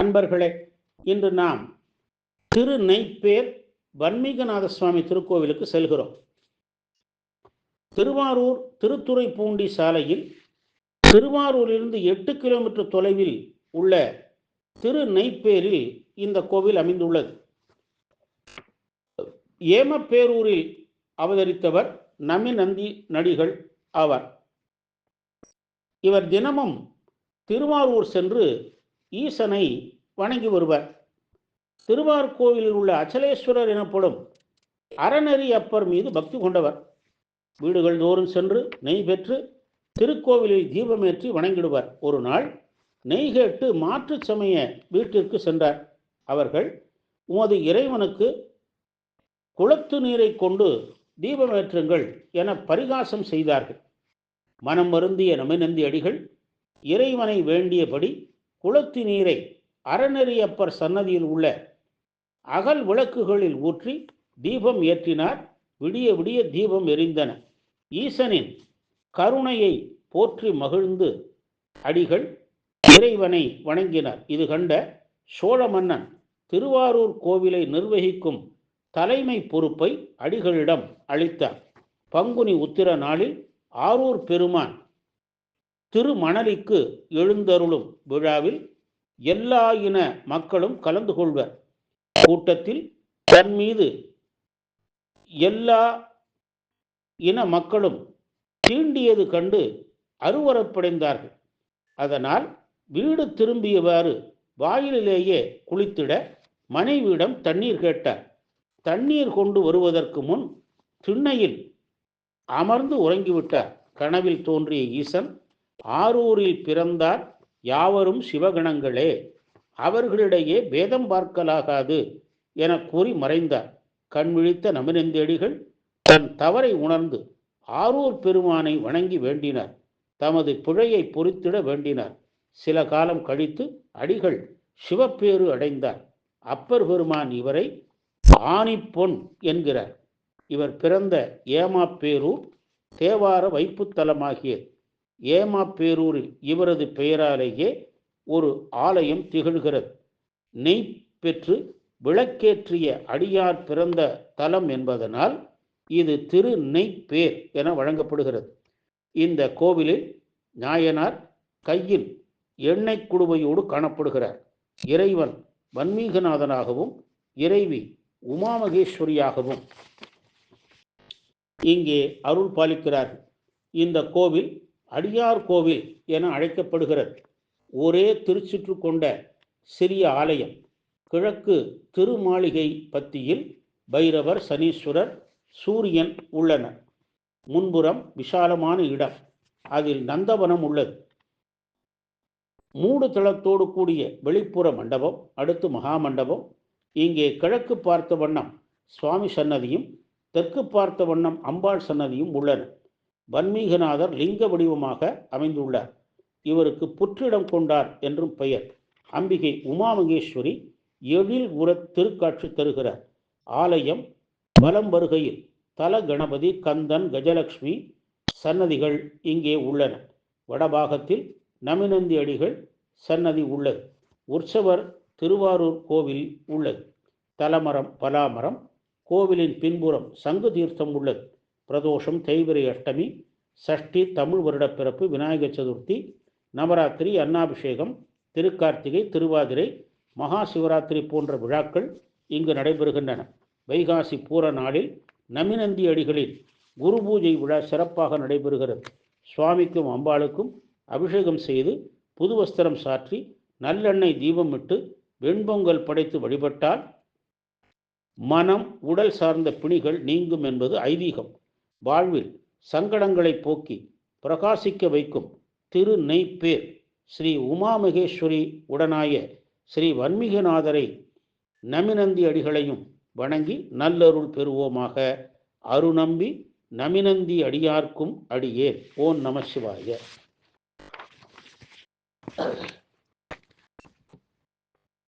அன்பர்களே இன்று நாம் திரு நெய்ப்பேர் வன்மீகநாத சுவாமி திருக்கோவிலுக்கு செல்கிறோம். திருவாரூர் திருத்துறை பூண்டி சாலையில் திருவாரூரிலிருந்து எட்டு கிலோமீட்டர் தொலைவில் உள்ள திரு நெய்ப்பேரில் இந்த கோவில் அமைந்துள்ளது. ஏமப்பேரூரில் அவதரித்தவர் நமி நந்தி நடிகள் ஆவார். இவர் தினமும் திருவாரூர் சென்று ஈசனை வணங்கி வருவர். திருவார்கோவிலில் உள்ள அச்சலேஸ்வரர் எனப்படும் அறநெறி அப்பர் மீது பக்தி கொண்டவர். வீடுகள் தோறும் சென்று நெய் பெற்று திருக்கோவிலில் தீபமேற்றி வணங்கிடுவர். ஒரு நாள் நெய் கேட்டு மாற்றுச் சமய வீட்டிற்கு சென்றார். அவர்கள் உமது இறைவனுக்கு குளத்து நீரை கொண்டு தீபமேற்றுங்கள் என பரிகாசம் செய்தார்கள். மனம் வருந்திய நமிநந்தி அடிகள் இறைவனை வேண்டியபடி குளத்து நீரை அறநெறியப்பர் சன்னதியில் உள்ள அகல் விளக்குகளில் ஊற்றி தீபம் ஏற்றினார். விடிய விடிய தீபம் எரிந்தன. ஈசனின் கருணையை போற்றி மகிழ்ந்து அடிகள் இறைவனை வணங்கினார். இது கண்ட சோழ மன்னன் திருவாரூர் கோவிலை நிர்வகிக்கும் தலைமை பொறுப்பை அடிகளிடம் அளித்தார். பங்குனி உத்திர நாளில் ஆரூர் பெருமான் திருமணலிக்கு எழுந்தருளும் விழாவில் எல்லா இன மக்களும் கலந்து கொள்வர். கூட்டத்தில் தன் மீது எல்லா இன மக்களும் தீண்டியது கண்டு அருவரப்படைந்தார்கள். அதனால் வீடு திரும்பியவாறு வாயிலிலேயே குளித்திட மனைவியிடம் தண்ணீர் கேட்டார். தண்ணீர் கொண்டு வருவதற்கு முன் திண்ணையில் அமர்ந்து உறங்கிவிட்டார். கனவில் தோன்றிய ஈசன் ஆரூரில் பிறந்தார் யாவரும் சிவகணங்களே. அவர்களிடையே பேதம் பார்க்கலாகாது என கூறி மறைந்தார். கண் விழித்த நமினந்தேடிகள் தன் தவறை உணர்ந்து ஆரூர் பெருமானை வணங்கி வேண்டினார். தமது பிழையை பொறித்திட வேண்டினார். சில காலம் கழித்து அடிகள் சிவப்பேறு அடைந்தார். அப்பர் பெருமான் இவரை ஆணிப்பொன் என்கிறார். இவர் பிறந்த ஏமாப்பேரூர் தேவார வைப்புத்தலமாகியது ஏமாப்பேரூரில் இவரது பெயராலேயே ஒரு ஆலயம் திகழ்கிறது. நெய் பெற்று விளக்கேற்றிய அடியார் பிறந்த தலம் என்பதனால் இது திரு நெய்ப்பேர் என வழங்கப்படுகிறது. இந்த கோவிலில் நாயனார் கையில் எண்ணெய் குடுவையோடு காணப்படுகிறார். இறைவன் வன்மீகநாதனாகவும் இறைவி உமாமகேஸ்வரியாகவும் இங்கே அருள் பாலிக்கிறார்கள். இந்த கோவில் அடியார் கோவில் என அழைக்கப்படுகிறது. ஒரே திருச்சுற்று கொண்ட சிறிய ஆலயம். கிழக்கு திருமாளிகை பத்தியில் பைரவர் சனீஸ்வரர் சூரியன் உள்ளனர். முன்புறம் விசாலமான இடம். அதில் நந்தவனம் உள்ளது. மூடு தளத்தோடு கூடிய வெளிப்புற மண்டபம் அடுத்து மகாமண்டபம். இங்கே கிழக்கு பார்த்த வண்ணம் சுவாமி சன்னதியும் தெற்கு பார்த்த வண்ணம் அம்பாள் சன்னதியும் உள்ளன. வன்மீகநாதர் லிங்க வடிவமாக அமைந்துள்ளார். இவருக்கு புற்றிடம் கொண்டார் என்றும் பெயர். அம்பிகை உமாமகேஸ்வரி எழில் உர திருக்காட்சி தருகிறார். ஆலயம் வலம் வருகையில் தல கணபதி கந்தன் கஜலட்சுமி சன்னதிகள் இங்கே உள்ளன. வடபாகத்தில் நமினந்தி அடிகள் சன்னதி உள்ளது. உற்சவர் திருவாரூர் கோவில் உள்ளது. தலமரம் பலாமரம் கோவிலின் பின்புறம் சங்கு தீர்த்தம் உள்ளது. பிரதோஷம் தேய்பிரை அஷ்டமி சஷ்டி தமிழ் வருடப்பிறப்பு விநாயகர் சதுர்த்தி நவராத்திரி அன்னாபிஷேகம் திருக்கார்த்திகை திருவாதிரை மகா சிவராத்திரி போன்ற விழாக்கள் இங்கு நடைபெறுகின்றன. வைகாசி பூர நாளில் நமினந்தி அடிகளில் குரு பூஜை விழா சிறப்பாக நடைபெறுகிறது. சுவாமிக்கும் அம்பாளுக்கும் அபிஷேகம் செய்து புது வஸ்திரம் சாற்றி நல்லெண்ணெய் தீபமிட்டு வெண்பொங்கல் படைத்து வழிபட்டால் மனம் உடல் சார்ந்த பிணிகள் நீங்கும் என்பது ஐதீகம். வாழ்வில் சங்கடங்களை போக்கி பிரகாசிக்க வைக்கும் திரு நெய்ப்பேர் ஸ்ரீ உமாமகேஸ்வரி உடனாய ஸ்ரீ வன்மிகநாதரை நமினந்தி அடிகளையும் வணங்கி நல்லருள் பெறுவோமாக. அருநம்பி நமினந்தி அடியார்க்கும் அடியேன். ஓம் நம சிவாய.